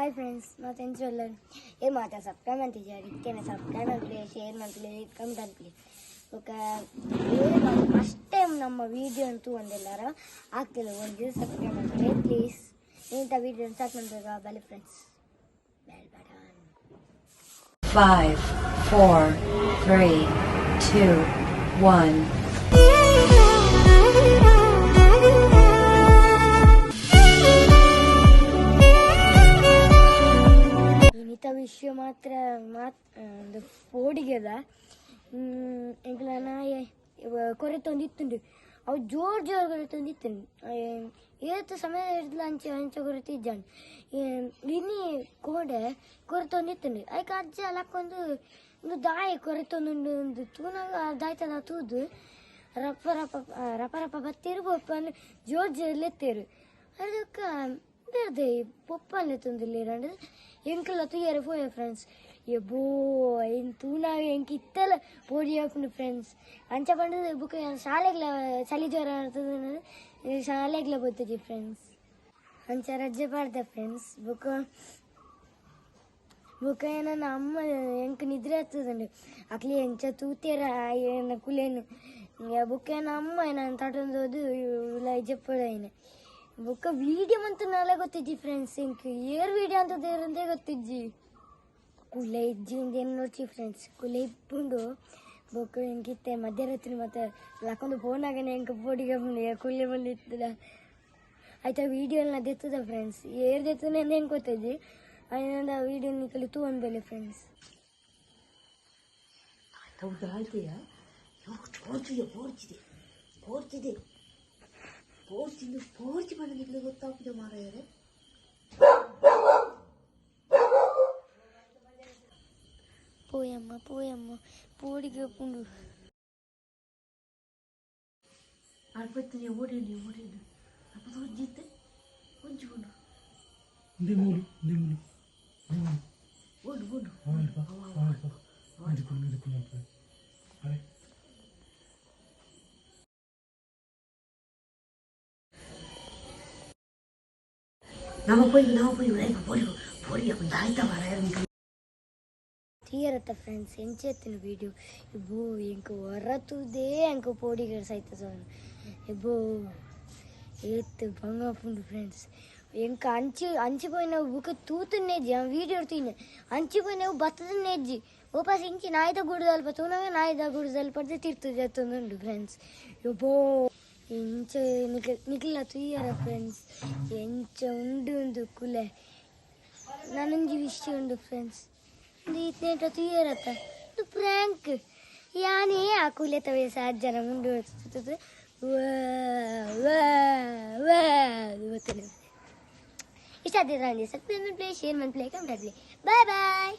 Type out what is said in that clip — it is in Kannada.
ಹಾಯ್ ಫ್ರೆಂಡ್ಸ್ ಮತ್ತೆ ಎಂಚಲ್ಲ ಏನು ಮಾತಾ ಸಬ್ಸ್ಕ್ರೈಬ್ ಅಂತಿದ್ದಾರೆ ಇದಕ್ಕೆ ಸಬ್ಸ್ಕ್ರೈಬ್ ಅಂತಲೇ ಶೇರ್ ಮಾಡ್ತಲೇ ಕಮೆಂಟ್ ಅಂತಲೇ ಓಕೆ ಫಸ್ಟ್ ಟೈಮ್ ನಮ್ಮ ವಿಡಿಯೋ ಅಂತೂ ಒಂದೆಲ್ಲಾರ ಆಗ್ತಿಲ್ಲ ಒಂದು ಸಬ್ಸ್ಕ್ರೈಬ್ ಮಾಡ್ತಾರೆ ಪ್ಲೀಸ್ ಇಂಥ ವಿಡಿಯೋ ಸ್ಟಾರ್ಟ್ ಮಾಡಬೇಕಾ ಬಲೆ friends bell button Five, four, three, two, one. ವಿಷಯ ಮಾತ್ರ ಮಾತ್ ಒಂದು ಪೋಡಿಗೆದ. ಎಂಕ್ಲನ ಕೊರೆ ತಂದಿತ್ತುಂಡು. ಅವು ಜೋರ್ ಜೋರ್ ಕೊರೆ ತಂದಿತ್ತುಂಡು. ಏತು ಸಮಯ ಹಿಡಿದ್ಲ ಅಂಚೆ ಅಂಚೆ ಕೊರೆ ತಿಜ್ಜಾನು ಇನ್ನಿ ಕೋಡೆ ಕೊರೆ ತಂದಿತ್ತುಂಡು. ಅದಕ್ಕೆ ಅಜ್ಜ ಲಕ್ಕೊಂದು, ಒಂದು ದಾಯಿ ಕೊರೆ ತಂದುಂಡು ಒಂದು ತೂನಾಗ ದಾಯ್ತದ ತೂದು, ರಪ್ಪ ರಪ್ಪ ರಪ್ಪ ರಪ್ಪ ಬತ್ತಿರು ಪೊಪ್ಪನ್ನು ಜೋರ್ ಜೋರ್ ಲೆತ್ತೇರು ಅದಕ್ಕೆ ಬೇರೆ ಪೊಪ್ಪಲ್ಲಿ ತುಂದಿಲ್ಲ ಎಂಕಲ್ಲ ತುಯ್ಯಾರ పోయా ఫ్రెండ్స్ ఎబ్బో ఏం తూనా ఎంక ఇత్తల పోడి ఆకుండా ఫ్రెండ్స్ అంచ పండుగ బుక్ ಶಾಲೆಗ್ಲ ಚಳಿ ಜ್ವರ ಇರ್ತದೆ ಶಾಲೆಗ್ಲ ಬರ್ತದೆ ಫ್ರೆಂಡ್ಸ್ ಅಂಚ ರಜೆ ಪಾಡ್ದೆ ಫ್ರೆಂಡ್ಸ್ ಬುಕ್ ಬುಕ್ ನನ್ನ ಅಮ್ಮ ಎಂಕ ನಿದ್ರೆ ಆಗ್ತದಂಡು ಅಕ್ಲಿ ಎಂಚ ತೂತೇರ ಏನ ಕುಲೇನು ಬುಕ್ ಏನ ಅಮ್ಮ ನಾನು ತಟೊಂದು ಹೋದು ಇಲ್ಲ ಜಪ್ಪಳ ಏನ ಬೊಕ್ಕ ವಿಡಿಯೋ ಅಂತ ನಾಳೆ ಗೊತ್ತಿಜ್ಜಿ ಫ್ರೆಂಡ್ಸ್ ಇಂಕ್ ಏರ್ ವಿಡಿಯೋ ಅಂತ ದೇರಂದೇ ಗೊತ್ತಿಜ್ಜಿ ಕುಲೆ ಇಜ್ಜಿ ಏನು ನೋಡ್ಚಿ ಫ್ರೆಂಡ್ಸ್ ಕುಲೆ ಇಪ್ಪುಂಡು ಬೊಕ್ಕ ಹಿಂಗಿತ್ತೆ ಮಧ್ಯರಾತ್ರಿ ಮತ್ತೆ ಲಕ್ಕೊಂದು ಫೋನಾಗನೆ ಹೆಂಗೆ ಪೋಡಿಗೆ ಬಂದು ಕುಲೆ ಬಂದಿತ್ತದ ಆಯ್ತಾ ವಿಡಿಯೋ ಎಲ್ಲ ದೆತ್ತದ ಫ್ರೆಂಡ್ಸ್ ಏರ್ ದೆತ್ತದ ಹೆಂಗೆ ಗೊತ್ತಿದ್ದಿ? ಅದರಿಂದ ವಿಡಿಯೋ ನಿಕ್ಕಲಿ ತೂ ಅನ್ಬೇಲೆ ಫ್ರೆಂಡ್ಸ್ ಹೌದಾ ಪೋರ್ಚಿದೆ ಪೋರ್ಚಿದೆ ಪೋರ್ಚಿಂದು ಪೋರ್ಚಿ ಮಾಡಲಿಕ್ಕೆ ಗೊತ್ತಾಗ್ತದೆ ಮಾರಾಯರೆ போயம்மா போயம்மா போடிக்க பூண்டு அற்பத்தினி ஓடிடு ஓடிடு அப்போ ஜீத்து கொஞ்சம் கொண்டு இந்த மூணு இந்த மூணு ஓடு ஓடு ஓடு இதுக்குள்ள இதுக்குள்ள நம்ம போய் நான் போய் விளையாட போய் போய் தாய்த்த வர ತೀರತ್ತ ಫ್ರೆಂಡ್ಸ್ ಎಂಚೆತ್ತಿನ ವೀಡಿಯೋ ಇಬ್ಬೋ ಎಂಕ ಹೊರತುದೇ ಎಂಕ ಪೋಡಿಗರ ಸಹಿತ ಸೋನು ಇಬ್ಬೋ ಏತ್ತು ಭಂಗ ಪುಂಡು ಫ್ರೆಂಡ್ಸ್ ಎಂಕ ಅಂಚಿ ಅಂಚಿಪೋಯಿ ನಾವು ಬುಕ್ಕ ತೂತನ್ನೇಜ್ಜಿ ಅವ್ನು ವೀಡಿಯೋ ಇಡ್ತೀನಿ ಅಂಚಿಪೋಯಿ ನಾವು ಬತ್ತದನ್ನೇಜ್ಜಿ ವಾಪಸ್ ಇಂಚಿ ನಾಯ್ದ ಗುಡ್ದಲ್ಪ ತೂನವೇ ನಾಯ್ದ ಗುಡ್ದಲ್ಪ ತಿರ್ತದೆ ತುಂದುಂಡು ಫ್ರೆಂಡ್ಸ್ ಇಬ್ಬೋ ಎಂಚ ನಿಖಿಲ್ ನಿಖಿಲ ತುಯ್ಯರ ಫ್ರೆಂಡ್ಸ್ ಎಂಚ ಉಂಡು ಉಂದು ಕುಲೆ ನನಗೆ ವಿಷಯ ಉಂಡು ಫ್ರೆಂಡ್ಸ್ ಈತನೇಟ ತುಯ್ಯರತ್ತ ಇದು ಪ್ರ್ಯಾಂಕ್ ಯಾನೇ ಆ ಕುಲೆ ತವೆ ಸಾಧ್ಯ ಜನ ಉಂಡು ಇಷ್ಟ ಆದ್ರೆ ನಾನು subscribe play share Mann play comment play bye bye